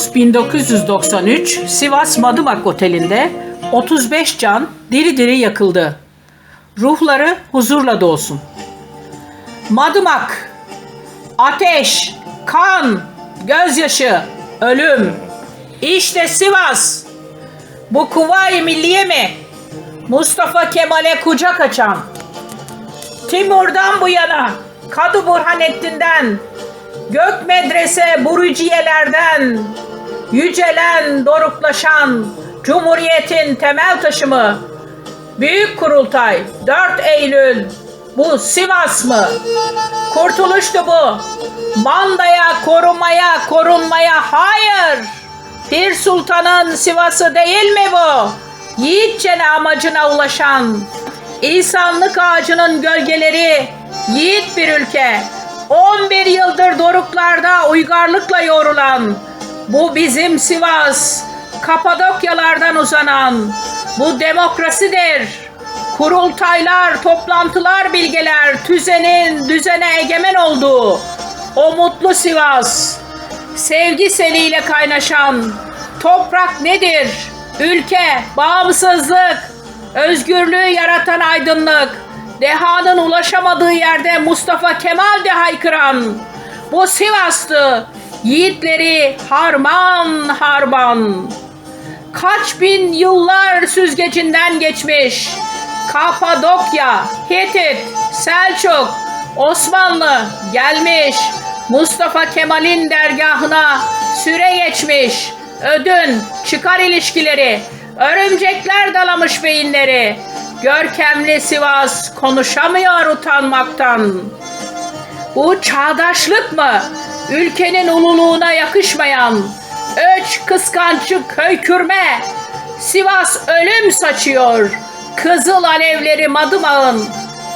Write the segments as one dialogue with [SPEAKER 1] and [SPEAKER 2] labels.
[SPEAKER 1] Ağustos 1993 Sivas Madımak Oteli'nde 35 can diri diri yakıldı. Ruhları huzurla dolsun. Madımak, ateş, kan, gözyaşı, ölüm. İşte Sivas. Bu Kuvayi Milliye mi? Mustafa Kemal'e kucak açan. Timur'dan bu yana, Kadı Burhanettin'den, Gök Medrese Buruciyelerden, yücelen, doruklaşan, Cumhuriyet'in temel taşı mı? Büyük Kurultay, 4 Eylül, bu Sivas mı? Kurtuluştu bu. Bandaya, korumaya, korunmaya hayır. Bir sultanın Sivas'ı değil mi bu? Yiğitçene amacına ulaşan, İnsanlık ağacının gölgeleri, yiğit bir ülke. 11 yıldır doruklarda uygarlıkla yoğrulan, bu bizim Sivas, Kapadokyalardan uzanan, bu demokrasidir. Kurultaylar, toplantılar, bilgeler, tüzenin düzene egemen olduğu, o mutlu Sivas, sevgi seliyle kaynaşan, toprak nedir? Ülke, bağımsızlık, özgürlüğü yaratan aydınlık, dehanın ulaşamadığı yerde Mustafa Kemal de haykıran, bu Sivas'tı, yiğitleri harman harman. Kaç bin yıllar süzgecinden geçmiş. Kapadokya, Hitit, Selçuk, Osmanlı gelmiş. Mustafa Kemal'in dergahına süre geçmiş. Ödün, çıkar ilişkileri, örümcekler dalamış beyinleri. Görkemli Sivas konuşamıyor utanmaktan. Bu çağdaşlık mı? Ülkenin ululuğuna yakışmayan, öç kıskançlık höykürme, Sivas ölüm saçıyor, kızıl alevleri madımağın,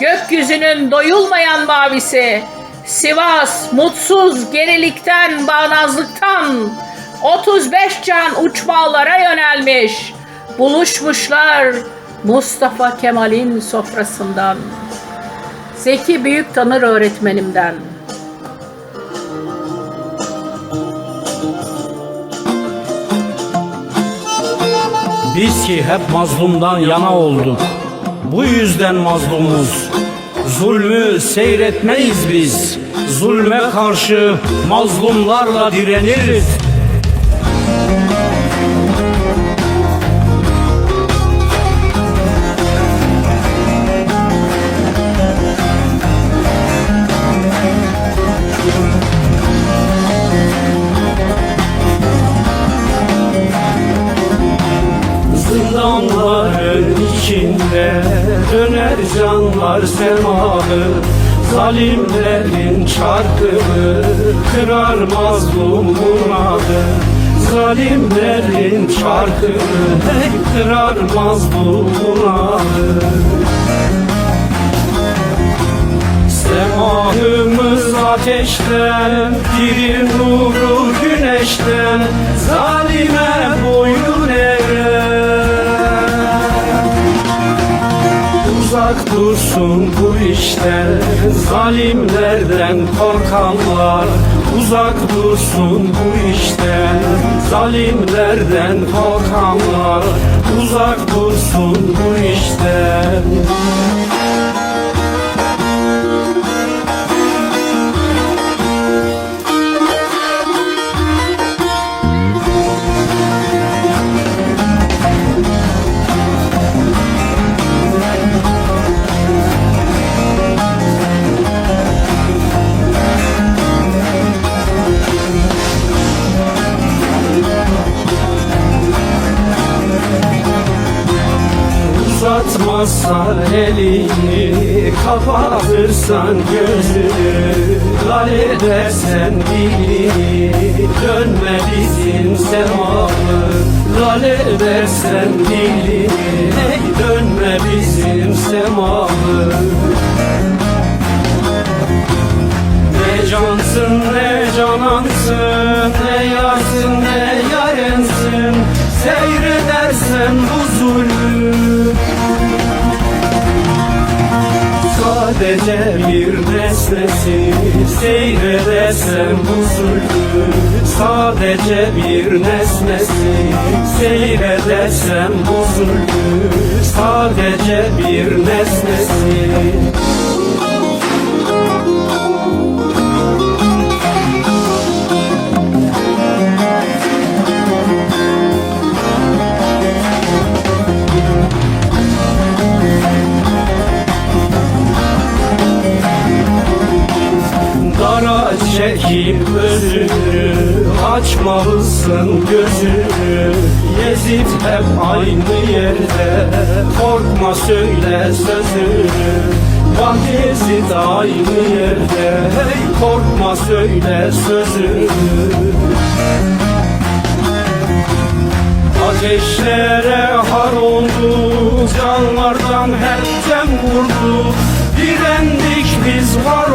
[SPEAKER 1] gökyüzünün doyulmayan mavisi, Sivas mutsuz gerilikten, bağnazlıktan, 35 can uçmalara yönelmiş, buluşmuşlar Mustafa Kemal'in sofrasından. Zeki Büyük Tanır öğretmenimden.
[SPEAKER 2] Biz ki hep mazlumdan yana olduk. Bu yüzden mazlumuz. Zulmü seyretmeyiz biz. Zulme karşı mazlumlarla direniriz. Zindanların içinde döner canlar semahı Zalimlerin çarkını kırar mazlumun adı. Zalimlerin çarkını kırar mazlumun adı. Semahımız ateşten, pirin nuru güneşten Zalime Dursun bu işten Zalimlerden korkanlar. Uzak dursun bu işten Zalimlerden korkanlar. Uzak dursun bu işten Uzatmazsan elini Kapatırsan gözünü. Lal edersen dilini Dönme bizim semamı Lal edersen dilini Dönme bizim semamı Ne cansın ne canansın Ne yarsın ne yarensın Seyredersen bu zulmü Sadece bir nesne nesnesi Seyredersem huzurlu. Sadece bir nesnesi Seyredersem huzurlu. Sadece bir nesnesi çekip özünü Açmalısın gözünü. Yezid hep aynı yerde Korkma söyle sözünü. Bak Yezid aynı yerde Hey korkma söyle sözünü. Ateşlere har oldu Canlardan hep tem vurdu. Direndik biz var